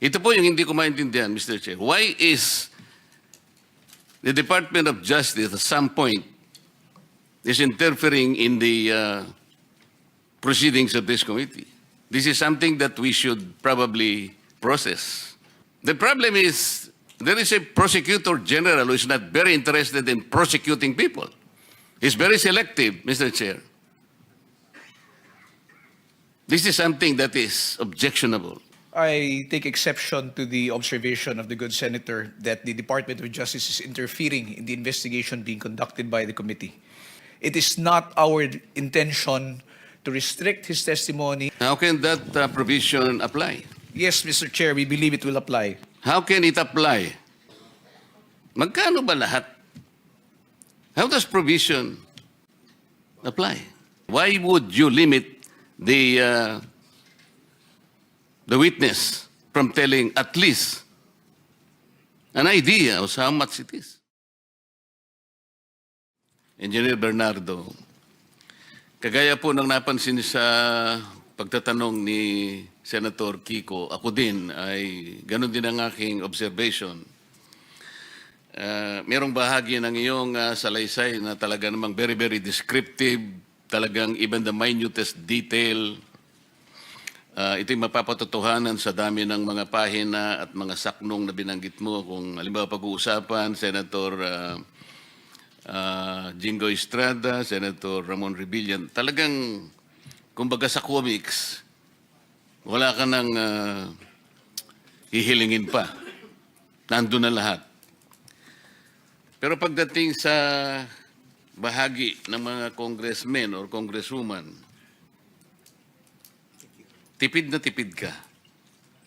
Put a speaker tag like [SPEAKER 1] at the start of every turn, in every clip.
[SPEAKER 1] Ito po yung hindi ko maintindihan, Mr. Chair. Why is the Department of Justice at some point is interfering in the uh, proceedings of this committee? This is something that we should probably process. The problem is there is a prosecutor general who is not very interested in prosecuting people. He's very selective, Mr. Chair. This is something that is objectionable.
[SPEAKER 2] I take exception to the observation of the good senator that the Department of Justice is interfering in the investigation being conducted by the committee. It is not our intention to restrict his testimony.
[SPEAKER 1] How can that uh, provision apply?
[SPEAKER 2] Yes, Mr. Chair, we believe it will apply.
[SPEAKER 1] How can it apply? Magkano ba lahat? How does provision apply? Why would you limit the uh, the witness from telling at least an idea of how much it is? Engineer Bernardo, kagaya po ng napansin sa pagtatanong ni Senator Kiko, ako din ay ganun din ang aking observation. Uh, merong bahagi ng iyong uh, salaysay na talaga namang very, very descriptive, talagang even the minutest detail. Uh, ito'y mapapatotohanan sa dami ng mga pahina at mga saknong na binanggit mo. Kung halimbawa pag-uusapan, Senator uh, uh, Jingo Estrada, Senator Ramon Rebillan, talagang, kumbaga sa comics, wala ka nang uh, hihilingin pa. Nandun na lahat. Pero pagdating sa bahagi ng mga congressmen or congresswoman, tipid na tipid ka.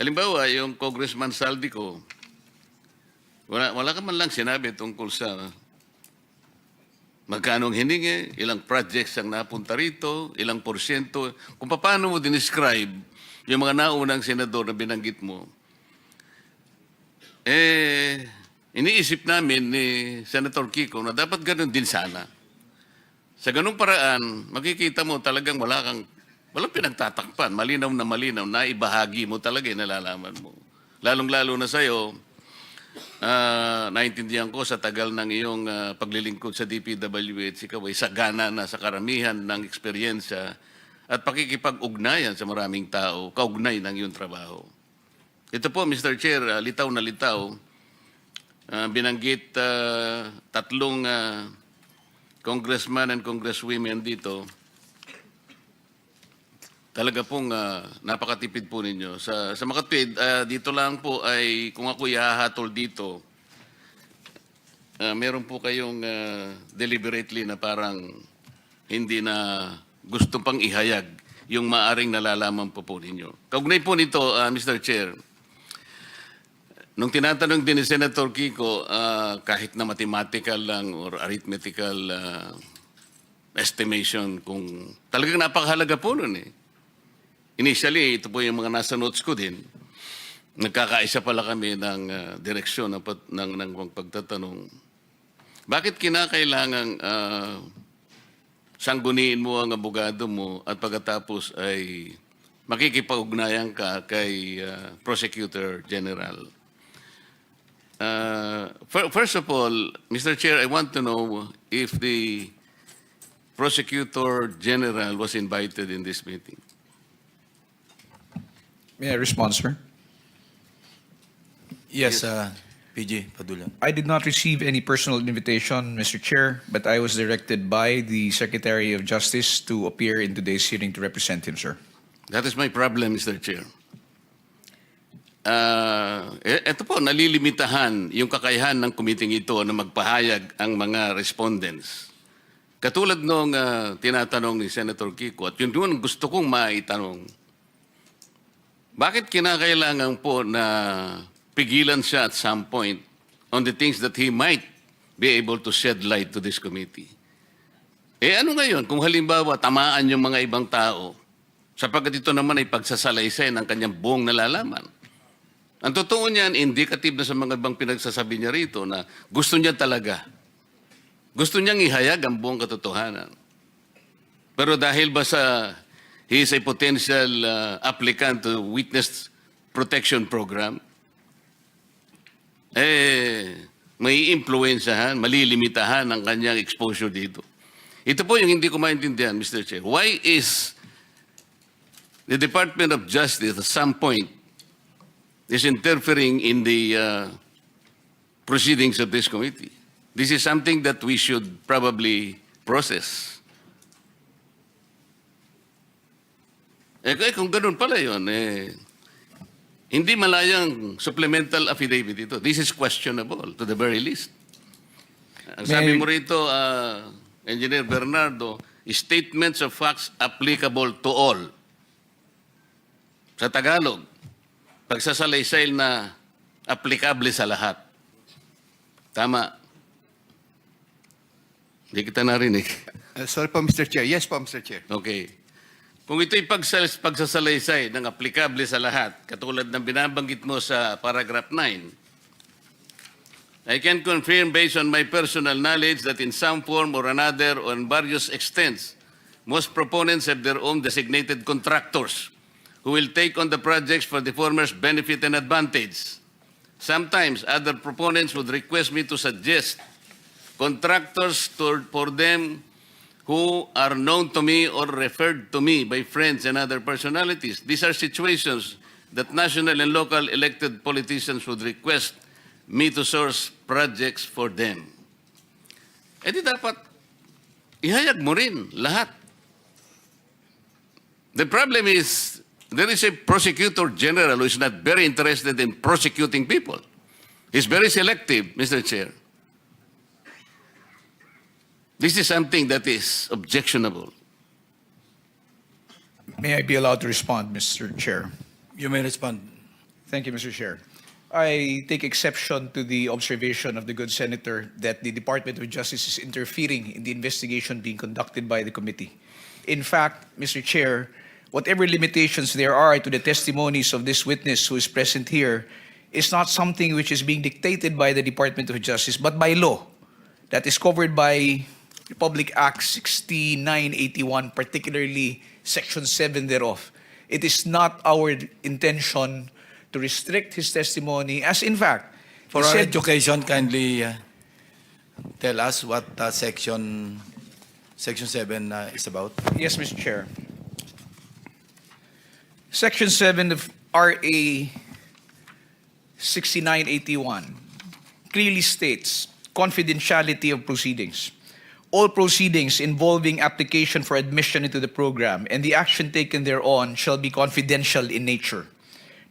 [SPEAKER 1] Halimbawa, yung congressman Saldico, wala, wala ka man lang sinabi tungkol sa magkano ang hiningi, ilang projects ang napunta rito, ilang porsyento. Kung paano mo dinescribe yung mga naunang senador na binanggit mo, eh, iniisip namin ni Senator Kiko na dapat ganun din sana. Sa ganung paraan, makikita mo talagang wala kang, walang pinagtatakpan, malinaw na malinaw, na ibahagi mo talaga yung nalalaman mo. Lalong-lalo na sa'yo, ah, naintindihan ko sa tagal ng iyong ah, paglilingkod sa DPWH, ikaw ay sagana na sa karamihan ng eksperyensya at pakikipag-ugnayan sa maraming tao, kaugnay ng iyong trabaho. Ito po, Mr. Chair, ah, litaw na litaw, ah, binanggit ah, tatlong ah, congressman and congresswomen dito, talaga pong ah, napakatipid po ninyo. Sa, sa makatwid, ah, dito lang po ay, kung ako ihahatol dito, ah, meron po kayong ah, deliberately na parang hindi na gusto pang ihayag yung maaring nalalaman po po ninyo. Kaugnay po nito, ah, Mr. Chair, Nung tinatanong din ni Senator Kiko, ah, kahit na mathematical lang or arithmetical ah, estimation, kung talagang napakahalaga po nun eh. Initially, ito po yung mga nasa notes ko din. Nagkakaisa pala kami ng ah, direksyon ng, pat- ng, ng pagtatanong. Bakit kinakailangang ah, sangguniin mo ang abogado mo at pagkatapos ay makikipag-ugnayan ka kay ah, Prosecutor General? Uh, fir- first of all, Mr. Chair, I want to know if the Prosecutor General was invited in this meeting.
[SPEAKER 2] May I respond, sir?
[SPEAKER 3] Yes, uh, PG Padula.
[SPEAKER 2] I did not receive any personal invitation, Mr. Chair, but I was directed by the Secretary of Justice to appear in today's hearing to represent him, sir.
[SPEAKER 1] That is my problem, Mr. Chair. Uh, ito po, nalilimitahan yung kakayahan ng kumiting ito na magpahayag ang mga respondents. Katulad nung uh, tinatanong ni Senator Kiko, at yun doon gusto kong maitanong, bakit kinakailangan po na pigilan siya at some point on the things that he might be able to shed light to this committee? Eh ano ngayon kung halimbawa tamaan yung mga ibang tao sapagkat ito naman ay pagsasalaysay ng kanyang buong nalalaman. Ang totoo niyan, indicative na sa mga ibang pinagsasabi niya rito na gusto niya talaga. Gusto niyang ihayag ang buong katotohanan. Pero dahil ba sa he is a potential uh, applicant to witness protection program, eh, may influensahan, malilimitahan ang kanyang exposure dito. Ito po yung hindi ko maintindihan, Mr. Chair. Why is the Department of Justice at some point is interfering in the uh, proceedings of this committee? This is something that we should probably process. Eh, kaya kung ganun pala yun, eh, hindi malayang supplemental affidavit ito. This is questionable to the very least. Ang
[SPEAKER 2] May
[SPEAKER 1] sabi mo rito, ah, Engineer Bernardo, statements of facts applicable to all. Sa Tagalog, pagsasalaysay na applicable sa lahat. Tama. Hindi kita narinig.
[SPEAKER 4] Uh, sorry po, Mr. Chair. Yes po, Mr. Chair.
[SPEAKER 1] Okay. Kung ito'y pagsasalaysay ng aplikable sa lahat, katulad ng binabanggit mo sa paragraph 9, I can confirm based on my personal knowledge that in some form or another, on various extents, most proponents have their own designated contractors who will take on the projects for the former's benefit and advantage. Sometimes other proponents would request me to suggest contractors to, for them who are known to me or referred to me by friends and other personalities. These are situations that national and local elected politicians would request me to source projects for them. Eh di dapat ihayag mo rin lahat. The problem is there is a prosecutor general who is not very interested in prosecuting people. He's very selective, Mr. Chair. This is something that is objectionable.
[SPEAKER 2] May I be allowed to respond, Mr. Chair?
[SPEAKER 3] You may respond.
[SPEAKER 2] Thank you, Mr. Chair. I take exception to the observation of the good senator that the Department of Justice is interfering in the investigation being conducted by the committee. In fact, Mr. Chair, whatever limitations there are to the testimonies of this witness who is present here is not something which is being dictated by the Department of Justice, but by law that is covered by Republic Act 6981, particularly Section 7 thereof. It is not our intention to restrict his testimony, as in fact,
[SPEAKER 3] For our
[SPEAKER 2] said-
[SPEAKER 3] education, kindly uh, tell us what uh, section, section 7 uh, is about.
[SPEAKER 2] Yes, Mr. Chair. Section 7 of RA 6981 clearly states confidentiality of proceedings. All proceedings involving application for admission into the program and the action taken thereon shall be confidential in nature.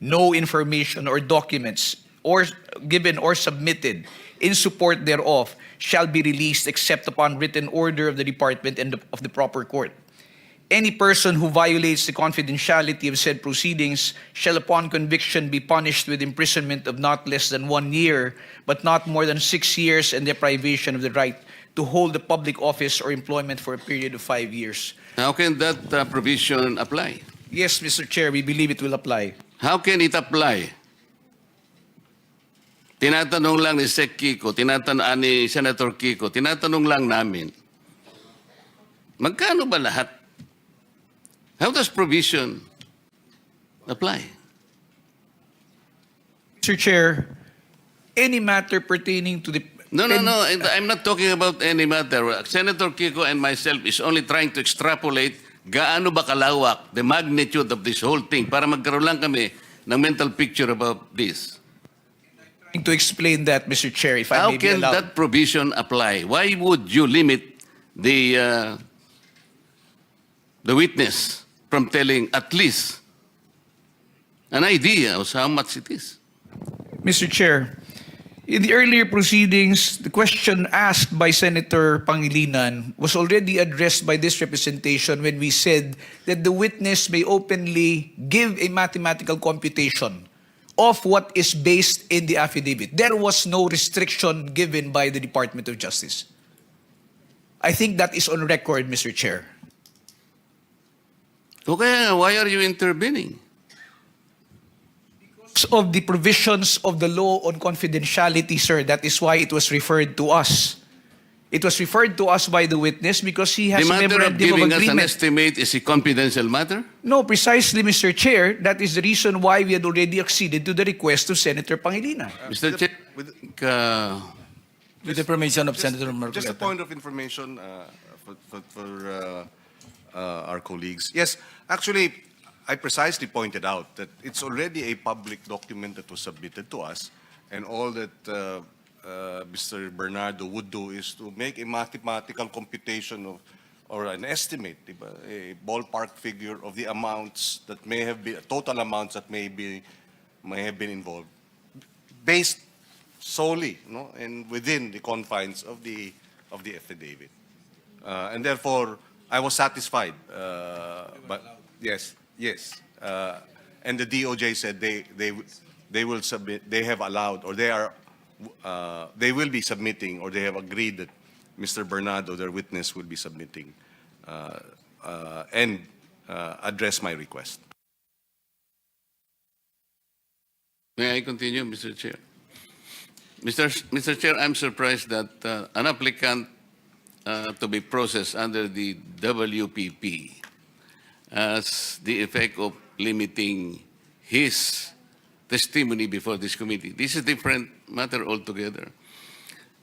[SPEAKER 2] No information or documents or given or submitted in support thereof shall be released except upon written order of the department and of the proper court. Any person who violates the confidentiality of said proceedings shall upon conviction be punished with imprisonment of not less than one year, but not more than six years and deprivation of the right to hold the public office or employment for a period of five years.
[SPEAKER 1] How can that uh, provision apply?
[SPEAKER 2] Yes, Mr. Chair, we believe it will apply.
[SPEAKER 1] How can it apply? Tinatanong lang ni Sec Kiko, tinatanong ah, ni Senator Kiko, tinatanong lang namin, magkano ba lahat? How does provision apply?
[SPEAKER 2] Mr. Chair, any matter pertaining to the
[SPEAKER 1] No, no, no. I'm not talking about any matter. Senator Kiko and myself is only trying to extrapolate gaano ba kalawak the magnitude of this whole thing para magkaroon lang kami ng mental picture about this.
[SPEAKER 2] to explain that, Mr. Chair, if I
[SPEAKER 1] How
[SPEAKER 2] may be
[SPEAKER 1] can
[SPEAKER 2] allowed.
[SPEAKER 1] that provision apply? Why would you limit the uh, the witness from telling at least an idea of how much it is?
[SPEAKER 2] Mr. Chair, in the earlier proceedings, the question asked by Senator Pangilinan was already addressed by this representation when we said that the witness may openly give a mathematical computation of what is based in the affidavit. There was no restriction given by the Department of Justice. I think that is on record, Mr. Chair.
[SPEAKER 1] Okay, why are you intervening?
[SPEAKER 2] Of the provisions of the law on confidentiality, sir. That is why it was referred to us. It was referred to us by the witness because he has
[SPEAKER 1] The
[SPEAKER 2] a
[SPEAKER 1] matter of
[SPEAKER 2] memorandum of
[SPEAKER 1] giving us an
[SPEAKER 2] agreement.
[SPEAKER 1] estimate is a confidential matter?
[SPEAKER 2] No, precisely, Mr. Chair. That is the reason why we had already acceded to the request of Senator Pangilinan.
[SPEAKER 1] Mr. Chair,
[SPEAKER 4] with-
[SPEAKER 1] uh,
[SPEAKER 3] With the permission of Senator
[SPEAKER 5] Just a
[SPEAKER 3] Marcoleta.
[SPEAKER 5] point of information uh, for, for, for uh, uh, our colleagues. Yes, actually, I precisely pointed out that it's already a public document that was submitted to us, and all that uh, uh, Mr. Bernardo would do is to make a mathematical computation of, or an estimate, a ballpark figure of the amounts that may have been, total amounts that may be, may have been involved, based solely, no, and within the confines of the, of the affidavit. Uh, and therefore, I was satisfied, uh, but, yes, yes. Uh, and the DOJ said they, they, they will submit, they have allowed, or they are, uh, they will be submitting, or they have agreed that Mr. Bernardo, their witness, will be submitting, uh, uh, and uh, address my request.
[SPEAKER 1] may I continue, Mr. Chair? Mr. Mr. Chair, I'm surprised that uh, an applicant uh, to be processed under the WPP has the effect of limiting his testimony before this committee. This is a different matter altogether.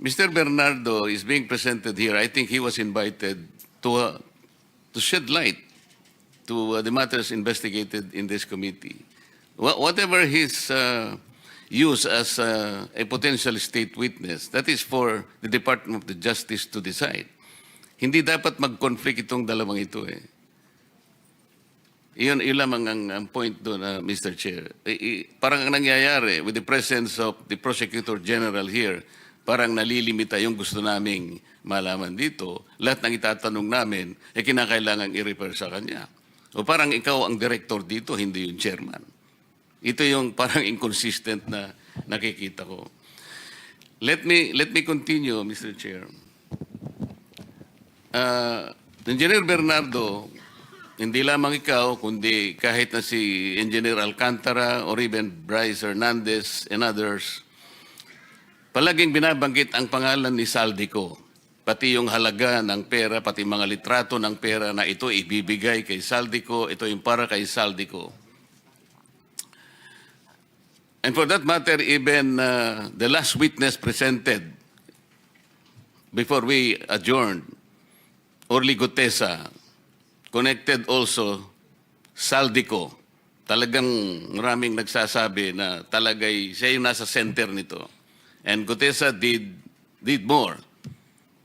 [SPEAKER 1] Mr. Bernardo is being presented here. I think he was invited to, uh, to shed light to uh, the matters investigated in this committee. Wha- Whatever his uh, use as uh, a potential state witness, that is for the Department of the Justice to decide. Hindi dapat mag-conflict itong dalawang ito eh. Iyon, lamang ang, ang point doon, uh, Mr. Chair. I- i- parang ang nangyayari with the presence of the Prosecutor General here, parang nalilimita yung gusto naming malaman dito. Lahat ng itatanong namin, eh kinakailangan i-refer sa kanya. O parang ikaw ang director dito, hindi yung chairman. Ito yung parang inconsistent na nakikita ko. Let me, let me continue, Mr. Chair. Uh, Engineer Bernardo, hindi lamang ikaw, kundi kahit na si Engineer Alcantara or even Bryce Hernandez and others, palaging binabanggit ang pangalan ni Saldico. Pati yung halaga ng pera, pati mga litrato ng pera na ito ibibigay kay Saldico, ito yung para kay Saldico. And for that matter, even uh, the last witness presented before we adjourned, Orly Gutesa, connected also Saldico. Talagang maraming nagsasabi na talagay siya yung nasa center nito. And Gutesa did, did more.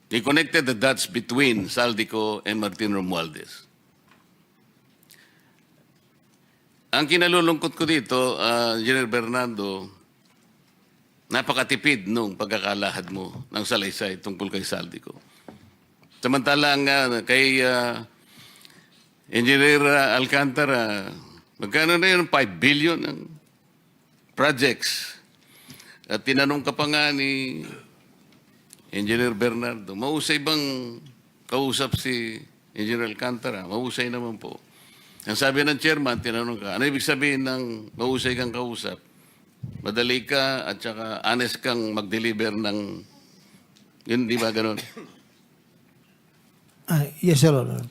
[SPEAKER 1] He connected the dots between Saldico and Martin Romualdez. Ang kinalulungkot ko dito, uh, General Bernardo, napakatipid nung pagkakalahad mo ng salaysay tungkol kay Saldico. Samantalang uh, kay uh, Engineer uh, Alcantara, magkano na yun? 5 billion ang projects. At tinanong ka pa nga ni Engineer Bernardo, mausay bang kausap si Engineer Alcantara? Mausay naman po. Ang sabi ng chairman, tinanong ka, ano ibig sabihin ng mausay kang kausap? Madali ka at saka honest kang mag-deliver ng... Yun, di ba ganun?
[SPEAKER 6] Ah, yes, Your Honor.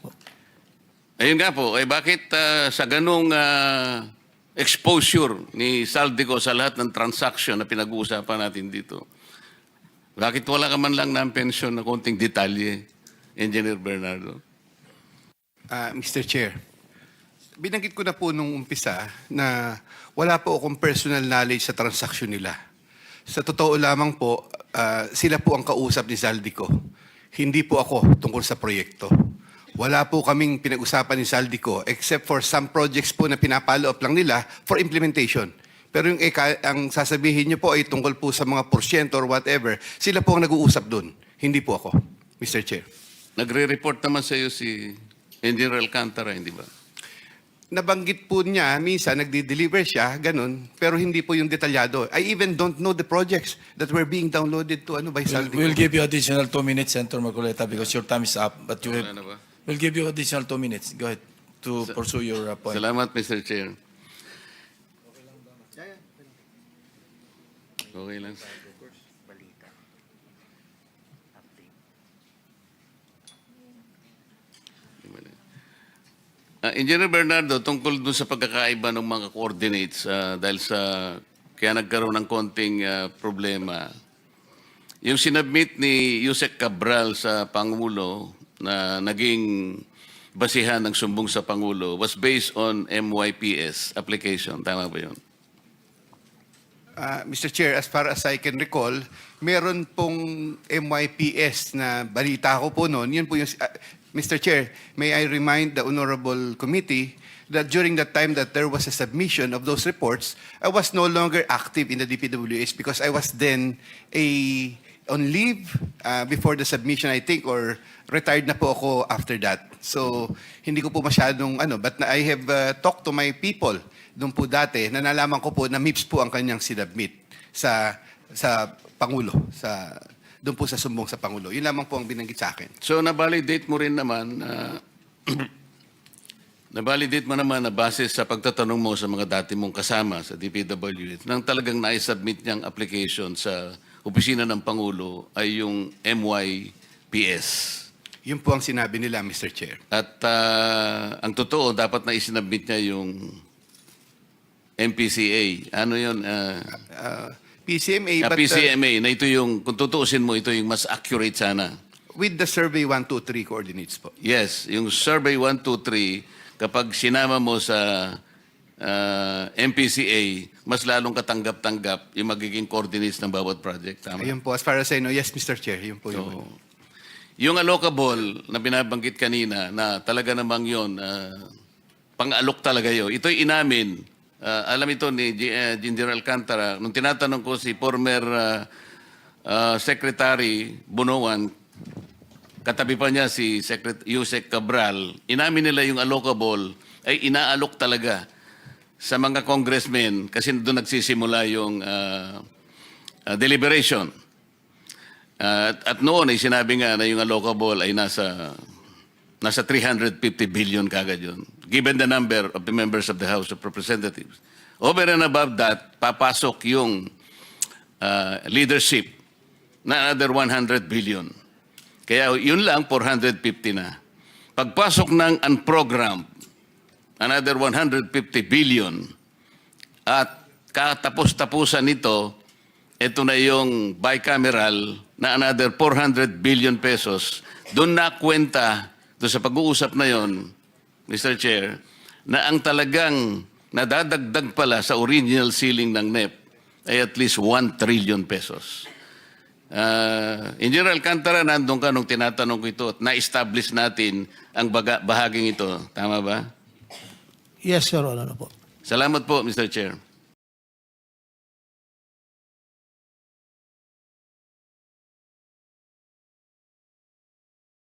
[SPEAKER 1] Ayun nga po, eh bakit ah, sa ganung ah, exposure ni Saldico sa lahat ng transaction na pinag-uusapan natin dito, bakit wala ka man lang ng pension na konting detalye, Engineer Bernardo?
[SPEAKER 4] Ah, Mr. Chair, binanggit ko na po nung umpisa na wala po akong personal knowledge sa transaksyon nila. Sa totoo lamang po, ah, sila po ang kausap ni Zaldico. Hindi po ako tungkol sa proyekto. Wala po kaming pinag-usapan ni Zaldico except for some projects po na pinapalo up lang nila for implementation. Pero yung eka, ang sasabihin niyo po ay tungkol po sa mga porsyento or whatever, sila po ang nag-uusap doon. Hindi po ako, Mr. Chair.
[SPEAKER 1] Nagre-report naman sa iyo si Engineer Alcantara, hindi ba?
[SPEAKER 4] nabanggit po niya, minsan nagdi-deliver siya, ganun, pero hindi po yung detalyado. I even don't know the projects that were being downloaded to ano by Saldico.
[SPEAKER 3] we'll give you additional two minutes, Senator Marcoleta, because your time is up. But you
[SPEAKER 1] Wala
[SPEAKER 3] will,
[SPEAKER 1] na ba?
[SPEAKER 3] We'll give you additional two minutes. Go ahead to Sa- pursue your uh, point.
[SPEAKER 1] Salamat, Mr. Chair. Okay lang. Uh, Engineer Bernardo, tungkol dun sa pagkakaiba ng mga coordinates ah, dahil sa kaya nagkaroon ng konting ah, problema. Yung sinabmit ni Yusek Cabral sa Pangulo, na naging basihan ng sumbong sa Pangulo was based on MYPS application. Tama ba yun?
[SPEAKER 4] Uh, Mr. Chair, as far as I can recall, meron pong MYPS na balita ko po noon. Yun po yung, uh, Mr. Chair, may I remind the Honorable Committee that during that time that there was a submission of those reports, I was no longer active in the DPWH because I was then a on leave uh, before the submission, I think, or retired na po ako after that. So, hindi ko po masyadong ano, but I have uh, talked to my people doon po dati, na nalaman ko po na MIPS po ang kanyang sinubmit sa sa Pangulo, sa doon po sa sumbong sa Pangulo. Yun lamang po ang binanggit sa akin.
[SPEAKER 1] So, na-validate mo rin naman, ah, na-validate mo naman na base sa pagtatanong mo sa mga dati mong kasama sa DPWH, nang talagang na-submit niyang application sa opisina ng Pangulo ay yung MYPS.
[SPEAKER 4] Yun po ang sinabi nila, Mr. Chair.
[SPEAKER 1] At ah, ang totoo, dapat na isinabit niya yung MPCA. Ano yun? ah,
[SPEAKER 4] Uh, PCMA,
[SPEAKER 1] ah,
[SPEAKER 4] but uh,
[SPEAKER 1] PCMA, na ito yung, kung tutuusin mo, ito yung mas accurate sana.
[SPEAKER 4] with the survey 1, 2, 3 coordinates po.
[SPEAKER 1] Yes, yung survey 1, 2, 3, kapag sinama mo sa ah, MPCA, mas lalong katanggap-tanggap yung magiging coordinates ng bawat project. Tama?
[SPEAKER 4] Ayun po, as far as I know, yes, Mr. Chair, yun po yun.
[SPEAKER 1] So, yung allocable na binabanggit kanina na talaga namang yon pang-alok talaga yun. Ito'y inamin. Ah, alam ito ni G- uh, General Alcantara. Nung tinatanong ko si former ah, ah, Secretary Bunoan, katabi pa niya si Secret Yusek Cabral, inamin nila yung allocable ay inaalok talaga sa mga congressmen kasi doon nagsisimula yung ah, ah, deliberation. At, at noon ay sinabi nga na yung allocable ay nasa nasa 350 billion kagad yun. Given the number of the members of the House of Representatives. Over and above that, papasok yung uh, leadership na another 100 billion. Kaya yun lang, 450 na. Pagpasok ng unprogrammed, another 150 billion. At katapos-tapusan nito, ito na yung bicameral na another 400 billion pesos. Doon na kwenta, doon sa pag-uusap na yon, Mr. Chair, na ang talagang nadadagdag pala sa original ceiling ng NEP ay at least 1 trillion pesos. Uh, Engineer Alcantara, nandun ka nung tinatanong ko ito at na-establish natin ang baga, bahaging ito. Tama ba?
[SPEAKER 6] Yes, Your Honor po.
[SPEAKER 1] Salamat po, Mr. Chair.